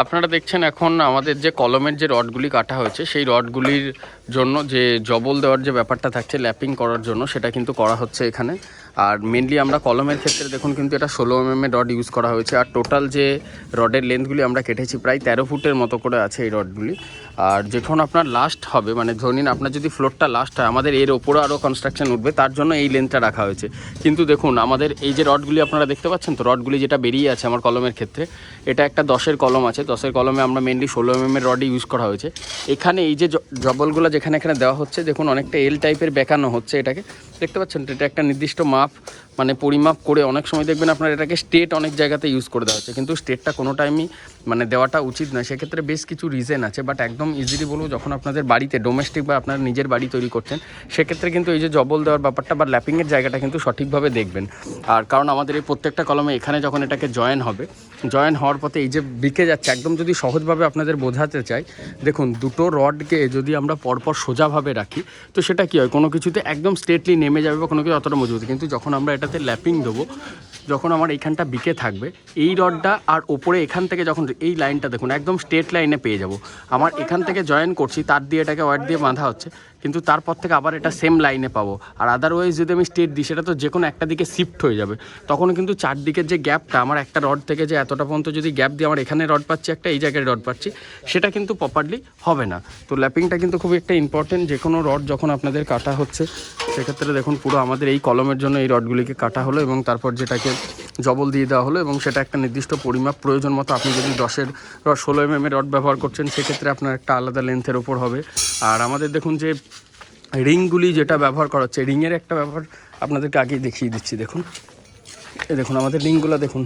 আপনারা দেখছেন এখন আমাদের যে কলমের যে রডগুলি কাটা হয়েছে সেই রডগুলির জন্য যে জবল দেওয়ার যে ব্যাপারটা থাকছে, ল্যাপিং করার জন্য, সেটা কিন্তু করা হচ্ছে এখানে। আর মেনলি আমরা কলমের ক্ষেত্রে দেখুন কিন্তু এটা ষোলো এম রড ইউজ করা হয়েছে। আর টোটাল যে রডের লেন্থগুলি আমরা কেটেছি, প্রায় তেরো ফুটের মতো করে আছে এই রডগুলি আর যখন আপনার লাস্ট হবে মানে ধরে নিন আপনার যদি ফ্লোরটা লাস্ট হয়, আমাদের এর ওপরে আরও কনস্ট্রাকশন উঠবে, তার জন্য এই লেন্থটা রাখা হয়েছে। কিন্তু দেখুন, আমাদের এই যে রডগুলি আপনারা দেখতে পাচ্ছেন তো রডগুলি যেটা বেরিয়ে আছে আমার কলমের ক্ষেত্রে, এটা একটা দশের কলম আছে। দশের কলমে আমরা মেনলি ষোলো এম রডই ইউজ করা হয়েছে। এখানে এই যে জবলগুলো যেখানে এখানে এখানে দেওয়া হচ্ছে দেখুন অনেকটা এল টাইপের বেঁকানো হচ্ছে এটাকে। দেখতে পাচ্ছেন? এটা একটা নির্দিষ্ট মাপ মানে পরিমাপ করে অনেক সময় দেখবেন আপনার এটাকে স্টেট অনেক জায়গাতে ইউজ করে দেওয়া হচ্ছে। কিন্তু স্টেটটা কোনো টাইমই মানে দেওয়াটা উচিত নয়। সেক্ষেত্রে বেশ কিছু রিজন আছে বাট একদম ইজিলি বলব যখন আপনাদের বাড়িতে ডোমেস্টিক বা আপনার নিজের বাড়ি তৈরি করছেন, সেক্ষেত্রে কিন্তু এই যে জবল দেওয়ার ব্যাপারটা বা ল্যাপিংয়ের জায়গাটা কিন্তু সঠিকভাবে দেখবেন। আর কারণ আমাদের এই প্রত্যেকটা কলমে এখানে যখন এটাকে জয়েন হবে জয়েন হওয়ার পথে এই যে বিকে যাচ্ছে, একদম যদি সহজভাবে আপনাদের বোঝাতে চাই, দেখুন দুটো রডকে যদি আমরা পরপর সোজাভাবে রাখি, তো সেটা কী হয়? কোনো কিছুতে একদম স্টেটলি নেমে যাবে বা কোনো কিছু, অতটা মজবুত। কিন্তু যখন আমরা এটাতে ল্যাপিং দেবো, যখন আমার এইখানটা বিকে থাকবে, এই রডটা আর ওপরে এখান থেকে যখন, এই লাইনটা দেখুন, একদম স্ট্রেট লাইনে পেয়ে যাব। আমার এখান থেকে জয়েন করছি, তার দিয়ে এটাকে ওয়ার দিয়ে বাঁধা হচ্ছে, কিন্তু তারপর থেকে আবার এটা সেম লাইনে পাবো। আর আদারওয়াইজ যদি আমি স্টেট দিই, সেটা তো যে কোনো একটা দিকে শিফট হয়ে যাবে। তখন কিন্তু চারদিকের যে গ্যাপটা আমার একটা রড থেকে যে এতটা পর্যন্ত যদি গ্যাপ দিয়ে আমার এখানে রড পাচ্ছি, একটা এই জায়গায় রড পাচ্ছি, সেটা কিন্তু প্রপারলি হবে না। তো ল্যাপিংটা কিন্তু খুবই একটা ইম্পর্টেন্ট যে কোনো রড যখন আপনাদের কাটা হচ্ছে, সেক্ষেত্রে দেখুন, পুরো আমাদের এই কলমের জন্য এই রডগুলিকে কাটা হলো এবং তারপর যেটাকে জবল দিয়ে দেওয়া হলো এবং সেটা একটা নির্দিষ্ট পরিমাপ প্রয়োজন মতো আপনি যদি দশের রড, ষোলো এম এর রড ব্যবহার করছেন, সেক্ষেত্রে আপনার একটা আলাদা লেন্থের ওপর হবে। আর আমাদের দেখুন যে রিংগুলি যেটা ব্যবহার করা হচ্ছে, রিংয়ের একটা ব্যবহার আপনাদেরকে আগেই দেখিয়ে দিচ্ছি, দেখুন। এ দেখুন, আমাদের রিংগুলো দেখুন।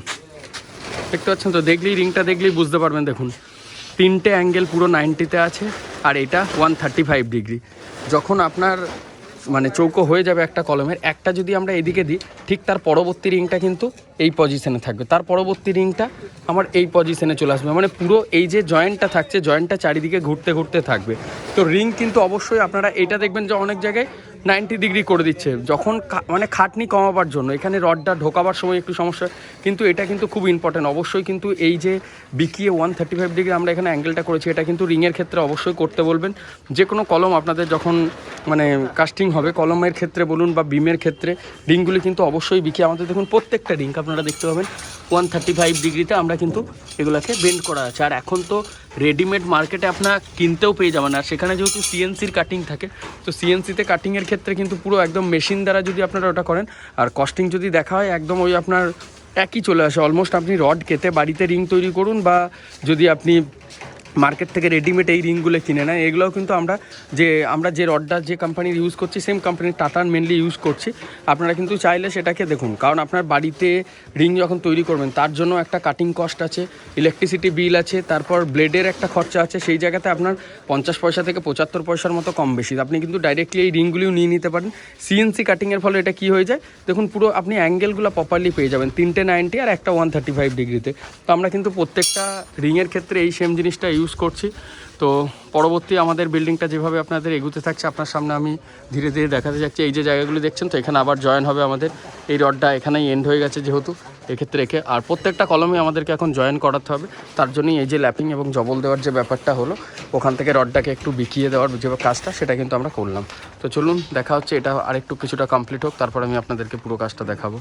দেখতে পাচ্ছেন তো? দেখলেই, রিংটা দেখলেই বুঝতে পারবেন, দেখুন। তিনটে অ্যাঙ্গেল পুরো নাইনটিতে আছে, আর এটা ওয়ান থার্টি ফাইভ ডিগ্রি যখন আপনার মানে চৌকো হয়ে যাবে একটা কলমের। একটা যদি আমরা এদিকে দিই, ঠিক তার পরবর্তী রিংটা কিন্তু এই পজিশনে থাকবে। তার পরবর্তী রিংটা আমার এই পজিশনে চলে আসবে। মানে পুরো এই যে জয়েন্টটা থাকছে জয়েন্টটা চারিদিকে ঘুরতে ঘুরতে থাকবে। তো রিং কিন্তু অবশ্যই আপনারা এটা দেখবেন যে অনেক জায়গায় নাইনটি ডিগ্রি করে দিচ্ছে। যখন মানে খাটনি কমাবার জন্য, এখানে রডটা ঢোকাবার সময় একটু সমস্যা, কিন্তু এটা কিন্তু খুব ইম্পর্টেন্ট অবশ্যই কিন্তু এই যে বিকিয়ে ওয়ান থার্টি ফাইভ ডিগ্রি আমরা এখানে অ্যাঙ্গেলটা করেছি, এটা কিন্তু রিংয়ের ক্ষেত্রে অবশ্যই করতে বলবেন। যে কোনো কলম আপনাদের যখন মানে কাস্টিং হবে, কলমের ক্ষেত্রে বলুন বা বিমের ক্ষেত্রে রিংগুলি কিন্তু অবশ্যই বিকিয়ে আমাদের দেখুন প্রত্যেকটা রিং আপনারা দেখতে পাবেন। ওয়ান থার্টি ফাইভ ডিগ্রিতে আমরা কিন্তু এগুলোকে বেন্ড করা আছে। আর এখন তো রেডিমেড মার্কেটে আপনার কিনতেও পেয়ে যাবেন। আর সেখানে যেহেতু সিএনসির কাটিং থাকে, তো সিএনসিতে কাটিংয়ের ক্ষেত্রে কিন্তু পুরো একদম মেশিন দ্বারা যদি আপনারা ওটা করেন, আর কস্টিং যদি দেখা হয়, একদম ওই আপনার একই চলে আসে। অলমোস্ট আপনি রড কেটে বাড়িতে রিং তৈরি করুন বা যদি আপনি মার্কেট থেকে রেডিমেড এই রিংগুলো কিনে নেয়। এগুলোও কিন্তু আমরা যে আমরা যে রডটা যে কোম্পানির ইউজ করছি সেম কোম্পানির টাটার মেনলি ইউজ করছি। আপনারা কিন্তু চাইলে সেটাকে দেখুন, কারণ আপনার বাড়িতে রিং যখন তৈরি করবেন, তার জন্য একটা কাটিং কস্ট আছে ইলেকট্রিসিটি বিল আছে, তারপর ব্লেডের একটা খরচা আছে, সেই জায়গাতে আপনার পঞ্চাশ পয়সা থেকে পঁচাত্তর পয়সার মতো কম বেশি। আপনি কিন্তু ডাইরেক্টলি এই রিংগুলিও নিয়ে নিতে পারেন। সিএনসি কাটিংয়ের ফলে এটা কি হয়ে যায়? দেখুন, পুরো আপনি অ্যাঙ্গেলগুলো প্রপারলি পেয়ে যাবেন, তিনটে নাইনটি আর একটা ওয়ান থার্টি ফাইভ ডিগ্রিতে তো আমরা কিন্তু প্রত্যেকটা রিংয়ের ক্ষেত্রে এই সেম জিনিসটা ইউজ করছি। তো পরবর্তী আমাদের বিল্ডিংটা যেভাবে আপনাদের এগুতে থাকছে, আপনার সামনে আমি ধীরে ধীরে দেখাতে যাচ্ছি। এই যে জায়গাগুলি দেখছেন তো, এখানে আবার জয়েন হবে আমাদের। এই রডটা এখানেই এন্ড হয়ে গেছে যেহেতু। এক্ষেত্রে একে, আর প্রত্যেকটা কলমে আমাদেরকে এখন জয়েন করাতে হবে। তার জন্যই এই যে ল্যাপিং এবং জবল দেওয়ার যে ব্যাপারটা হলো, ওখান থেকে রডটাকে একটু বিকিয়ে দেওয়ার যে কাজটা, সেটা কিন্তু আমরা করলাম। তো চলুন, দেখা হচ্ছে, এটা আরেকটু কিছুটা কমপ্লিট হোক, তারপর আমি আপনাদেরকে পুরো কাজটা দেখাবো।